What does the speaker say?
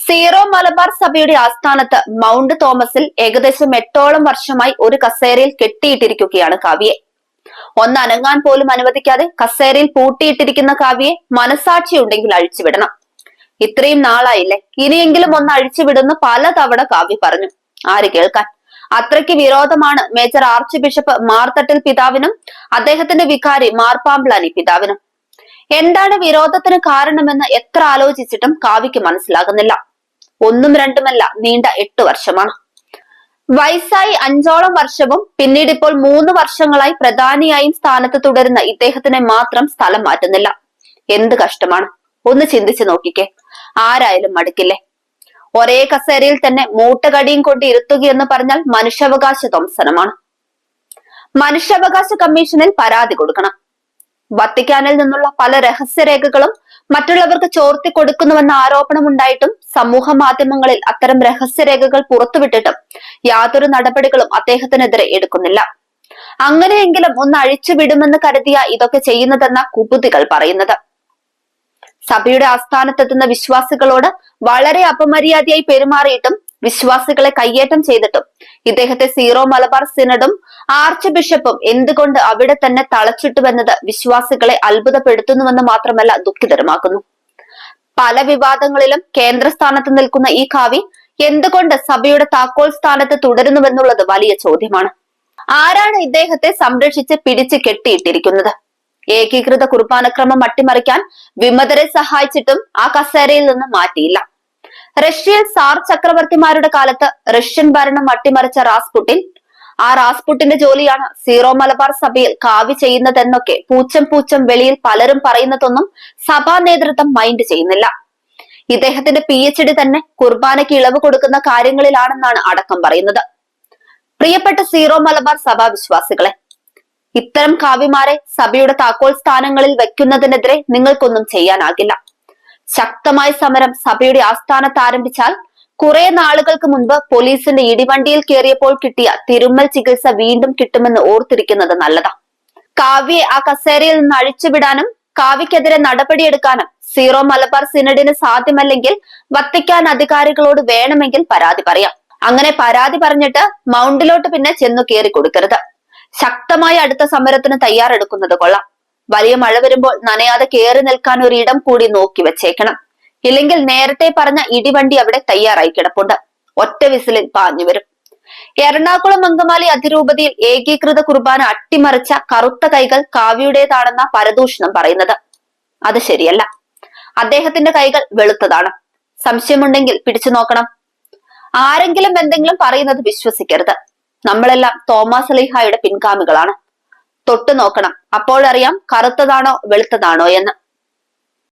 Zero Malabar സഭയുടെ ആസ്ഥാനത്ത് mount തോമസിൽ ഏകദേശം എട്ടോളം വർഷമായി ഒരു കസേരയിൽ കെട്ടിയിട്ടിരിക്കുകയാണ് കാവ്യെ ഒന്ന് അനങ്ങാൻ പോലും അനുവദിക്കാതെ കസേരയിൽ പൂട്ടിയിട്ടിരിക്കുന്ന കാവ്യെ മനസാക്ഷി ഉണ്ടെങ്കിൽ അഴിച്ചുവിടണം. ഇത്രയും നാളായില്ലേ? ഇനിയെങ്കിലും ഒന്ന് അഴിച്ചുവിടുന്നു പലതവണ കാവ്യ പറഞ്ഞു. ആര് കേൾക്കാൻ? അത്രയ്ക്ക് വിരോധമാണ് മേജർ ആർച്ച് ബിഷപ്പ് മാർത്തട്ടിൽ പിതാവിനും അദ്ദേഹത്തിന്റെ വികാരി മാർപ്പാമ്പ്ലാനി പിതാവിനും. എന്താണ് വിരോധത്തിന് കാരണമെന്ന് എത്ര ആലോചിച്ചിട്ടും കാവ്യക്ക് മനസ്സിലാകുന്നില്ല. ഒന്നും രണ്ടുമല്ല നീണ്ട എട്ട് വർഷമാണ്. വയസ്സായി അഞ്ചോളം വർഷവും പിന്നീട് ഇപ്പോൾ മൂന്ന് വർഷങ്ങളായി പ്രധാനിയായും സ്ഥാനത്ത് തുടരുന്ന ഇദ്ദേഹത്തിനെ മാത്രം സ്ഥലം മാറ്റുന്നില്ല. എന്ത് കഷ്ടമാണ്. ഒന്ന് ചിന്തിച്ചു നോക്കിക്കേ. ആരായാലും മടുക്കില്ലേ? ഒരേ കസേരയിൽ തന്നെ മൂട്ടകടിയും കൊണ്ട് ഇരുത്തുകയെന്ന് പറഞ്ഞാൽ മനുഷ്യാവകാശ ധ്വംസനമാണ്. മനുഷ്യാവകാശ കമ്മീഷനിൽ പരാതി കൊടുക്കണം. വത്തിക്കാനിൽ നിന്നുള്ള പല രഹസ്യരേഖകളും മറ്റുള്ളവർക്ക് ചോർത്തി കൊടുക്കുന്നുവെന്ന ആരോപണം ഉണ്ടായിട്ടും സമൂഹ മാധ്യമങ്ങളിൽ അത്തരം രഹസ്യരേഖകൾ പുറത്തുവിട്ടിട്ടും യാതൊരു നടപടികളും അദ്ദേഹത്തിനെതിരെ എടുക്കുന്നില്ല. അങ്ങനെയെങ്കിലും ഒന്ന് അഴിച്ചു വിടുമെന്ന് കരുതിയ ഇതൊക്കെ ചെയ്യുന്നതെന്ന കുബുദ്ധികൾ പറയുന്നത്. സഭയുടെ ആസ്ഥാനത്തെത്തുന്ന വിശ്വാസികളോട് വളരെ അപമര്യാദയായി പെരുമാറിയിട്ടും വിശ്വാസികളെ കയ്യേറ്റം ചെയ്തിട്ടും ഇദ്ദേഹത്തെ സീറോ മലബാർ സിനഡും ആർച്ച് ബിഷപ്പും എന്തുകൊണ്ട് അവിടെ തന്നെ തളച്ചിട്ടുവെന്നത് വിശ്വാസികളെ അത്ഭുതപ്പെടുത്തുന്നുവെന്ന് മാത്രമല്ല ദുഃഖിതരമാക്കുന്നു. പല വിവാദങ്ങളിലും കേന്ദ്രസ്ഥാനത്ത് നിൽക്കുന്ന ഈ കാവി എന്തുകൊണ്ട് സഭയുടെ താക്കോൽ സ്ഥാനത്ത് തുടരുന്നുവെന്നുള്ളത് വലിയ ചോദ്യമാണ്. ആരാണ് ഇദ്ദേഹത്തെ സംരക്ഷിച്ച് പിടിച്ച് കെട്ടിയിട്ടിരിക്കുന്നത്? ഏകീകൃത കുർബാനക്രമം അട്ടിമറിക്കാൻ വിമതരെ സഹായിച്ചിട്ടും ആ കസേരയിൽ നിന്ന് മാറ്റിയില്ല. റഷ്യയിൽ സാർ ചക്രവർത്തിമാരുടെ കാലത്ത് റഷ്യൻ ഭരണം അട്ടിമറിച്ച റാസ്പുട്ടിൻ ആ റാസ്പുട്ടിന്റെ ജോലിയാണ് സീറോ മലബാർ സഭയിൽ കാവി ചെയ്യുന്നതെന്നൊക്കെ പൂച്ചം പൂച്ചം വെളിയിൽ പലരും പറയുന്നതൊന്നും സഭാ നേതൃത്വം മൈൻഡ് ചെയ്യുന്നില്ല. ഇദ്ദേഹത്തിന്റെ പി എച്ച് ഡി തന്നെ കുർബാനയ്ക്ക് ഇളവ് കൊടുക്കുന്ന കാര്യങ്ങളിലാണെന്നാണ് അടക്കം പറയുന്നത്. പ്രിയപ്പെട്ട സീറോ മലബാർ സഭാ വിശ്വാസികളെ ഇത്തരം കാവ്യമാരെ സഭയുടെ താക്കോൽ സ്ഥാനങ്ങളിൽ വെക്കുന്നതിനെതിരെ നിങ്ങൾക്കൊന്നും ചെയ്യാനാകില്ല. ശക്തമായ സമരം സഭയുടെ ആസ്ഥാനത്ത് ആരംഭിച്ചാൽ കുറെ നാളുകൾക്ക് മുൻപ് പോലീസിന്റെ ഇടിവണ്ടിയിൽ കയറിയപ്പോൾ കിട്ടിയ തിരുമ്മൽ ചികിത്സ വീണ്ടും കിട്ടുമെന്ന് ഓർത്തിരിക്കുന്നത് നല്ലതാ. കാവ്യെ ആ കസേരയിൽ നിന്ന് അഴിച്ചുവിടാനും കാവ്യക്കെതിരെ നടപടിയെടുക്കാനും സീറോ മലബാർ സിനഡിന് സാധ്യമല്ലെങ്കിൽ വത്തിക്കാൻ അധികാരികളോട് വേണമെങ്കിൽ പരാതി പറയാം. അങ്ങനെ പരാതി പറഞ്ഞിട്ട് മൗണ്ടിലോട്ട് പിന്നെ ചെന്നു കയറി കൊടുക്കരുത്. ശക്തമായ അടുത്ത സമരത്തിന് തയ്യാറെടുക്കുന്നത് കൊള്ളാം. വലിയ മഴ വരുമ്പോൾ നനയാതെ കയറി നിൽക്കാൻ ഒരു ഇടം കൂടി നോക്കി വെച്ചേക്കണം. ഇല്ലെങ്കിൽ നേരത്തെ പറഞ്ഞ ഇടിവണ്ടി അവിടെ തയ്യാറായി കിടപ്പുണ്ട്. ഒറ്റ വിസിലിൽ പാഞ്ഞു വരും. എറണാകുളം അങ്കമാലി അതിരൂപതയിൽ ഏകീകൃത കുർബാന അട്ടിമറിച്ച കറുത്ത കൈകൾ കാവ്യയുടേതാണെന്ന പരദൂഷണം പറയുന്നത്. അത് ശരിയല്ല. അദ്ദേഹത്തിന്റെ കൈകൾ വെളുത്തതാണ്. സംശയമുണ്ടെങ്കിൽ പിടിച്ചു നോക്കണം. ആരെങ്കിലും എന്തെങ്കിലും പറയുന്നത് വിശ്വസിക്കരുത്. നമ്മളെല്ലാം തോമസ് അലിഹായുടെ പിൻഗാമികളാണ്. തൊട്ടു നോക്കണം. അപ്പോഴറിയാം കറുത്തതാണോ വെളുത്തതാണോ എന്ന്.